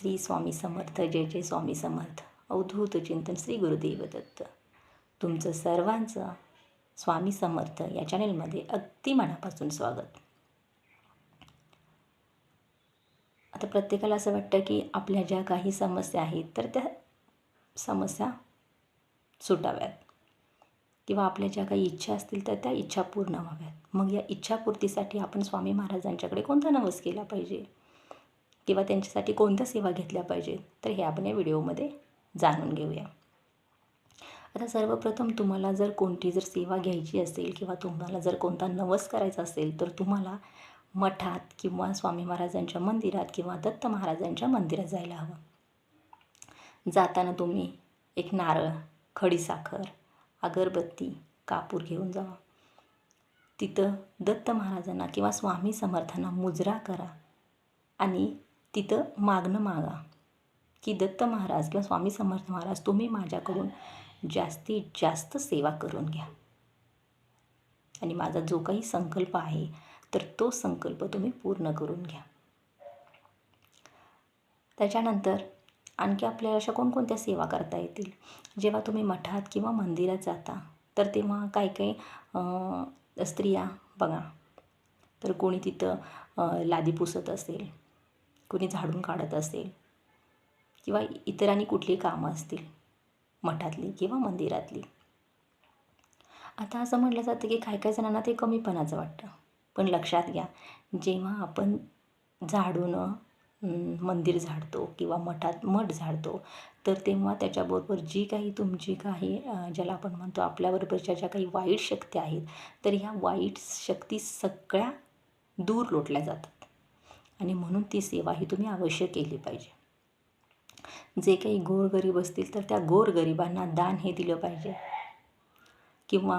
श्री स्वामी समर्थ जय जय स्वामी समर्थ अवधूत चिंतन श्री गुरुदेव दत्त. तुमचं सर्वांचं स्वामी समर्थ या चॅनेलमध्ये अगदी मनापासून स्वागत. आता प्रत्येकाला असं वाटतं की आपल्या ज्या काही समस्या आहेत तर त्या समस्या सुटाव्यात. किंवा आपल्या ज्या काही इच्छा असतील तर त्या इच्छा पूर्ण व्हाव्यात. मग या इच्छापूर्तीसाठी आपण स्वामी महाराजांच्याकडे कोणता नवस केला पाहिजे? किंवा त्यांच्यासाठी कोणत्या सेवा घेतल्या पाहिजेत? तर हे आपण या व्हिडिओमध्ये जाणून घेऊया. आता सर्वप्रथम तुम्हाला जर कोणती जर सेवा घ्यायची असेल किंवा तुम्हाला जर कोणता नवस करायचा असेल तर तुम्हाला मठात किंवा स्वामी महाराजांच्या मंदिरात किंवा दत्त महाराजांच्या मंदिरात जायला हवं. जाताना तुम्ही एक नारळ खडीसाखर अगरबत्ती कापूर घेऊन जावा. तिथं दत्त महाराजांना किंवा स्वामी समर्थांना मुजरा करा आणि तिथं मागणं मागा. की दत्त महाराज किंवा स्वामी समर्थ महाराज तुम्ही माझ्याकडून जास्तीत जास्त सेवा करून घ्या. आणि माझा जो काही संकल्प आहे तर तो संकल्प तुम्ही पूर्ण करून घ्या. त्याच्यानंतर आणखी आपल्याला अशा कोणकोणत्या सेवा करता येतील? जेव्हा तुम्ही मठात किंवा मंदिरात जाता तर तेव्हा काही काही स्त्रिया बघा तर कोणी तिथं लादी पुसत असेल कोणी झाडून काढत असेल किंवा इतरांनी कुठली कामं असतील मठातली किंवा मंदिरातली. आता असं म्हटलं जातं की काही काही जणांना ते कमीपणाचं वाटतं. पण लक्षात घ्या जेव्हा आपण झाडून मंदिर झाडतो किंवा मठात मठ झाडतो तर तेव्हा त्याच्याबरोबर जी काही तुमची काही ज्याला आपण म्हणतो आपल्याबरोबरच्या ज्या काही वाईट शक्ती आहेत तर ह्या वाईट शक्ती सगळ्या दूर लोटल्या जातात. आणि म्हणून ती सेवा ही तुम्ही अवश्य केली पाहिजे. जे काही गोरगरीब असतील तर त्या गोरगरिबांना दान हे दिलं पाहिजे. किंवा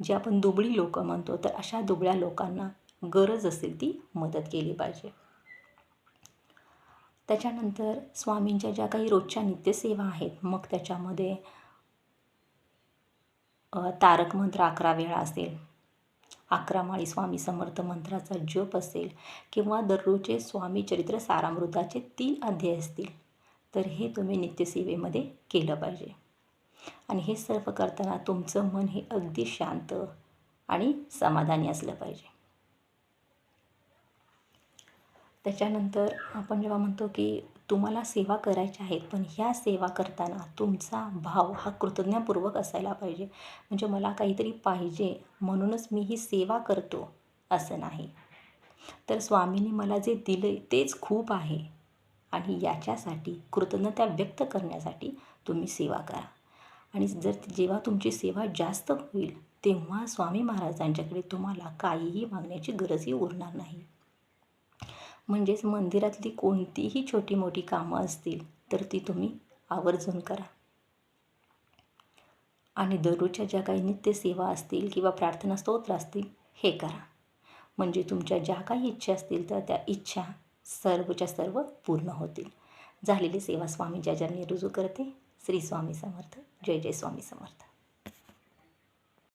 जे आपण दुबळी लोकं म्हणतो तर अशा दुबळ्या लोकांना गरज असेल ती मदत केली पाहिजे. त्याच्यानंतर स्वामींच्या ज्या काही रोजच्या नित्यसेवा आहेत मग त्याच्यामध्ये तारक मंत्र अकरा वेळा असेल अकरामाळी स्वामी समर्थ मंत्राचा जप असेल किंवा दररोजचे स्वामी चरित्र सारामृताचे तीन अध्याय असतील तर हे तुम्ही नित्यसेवेमध्ये केलं पाहिजे. आणि हे सर्व करताना तुमचं मन हे अगदी शांत आणि समाधानी असलं पाहिजे. त्याच्यानंतर आपण जेव्हा म्हणतो की तुम्हाला सेवा करायच्या आहेत पण ह्या सेवा करताना तुमचा भाव हा कृतज्ञपूर्वक असायला पाहिजे. म्हणजे मला काहीतरी पाहिजे म्हणूनच मी ही सेवा करतो असं नाही. तर स्वामींनी मला जे दिले तेच खूप आहे. आणि याच्यासाठी कृतज्ञता व्यक्त करण्यासाठी तुम्ही सेवा करा. आणि जर जेव्हा तुमची सेवा जास्त होईल तेव्हा स्वामी महाराजांच्याकडे तुम्हाला काहीही मागण्याची गरजही उरणार नाही. म्हणजेच मंदिरातली कोणतीही छोटी मोठी कामं असतील तर ती तुम्ही आवर्जून करा. आणि दररोजच्या ज्या काही नित्यसेवा असतील किंवा प्रार्थना स्तोत्र असतील हे करा. म्हणजे तुमच्या ज्या काही इच्छा असतील तर त्या इच्छा सर्वच्या सर्व पूर्ण होतील. झालेली सेवा स्वामी ज्या ज्यांनी रुजू करते श्री स्वामी समर्थ. जय जय स्वामी समर्थ.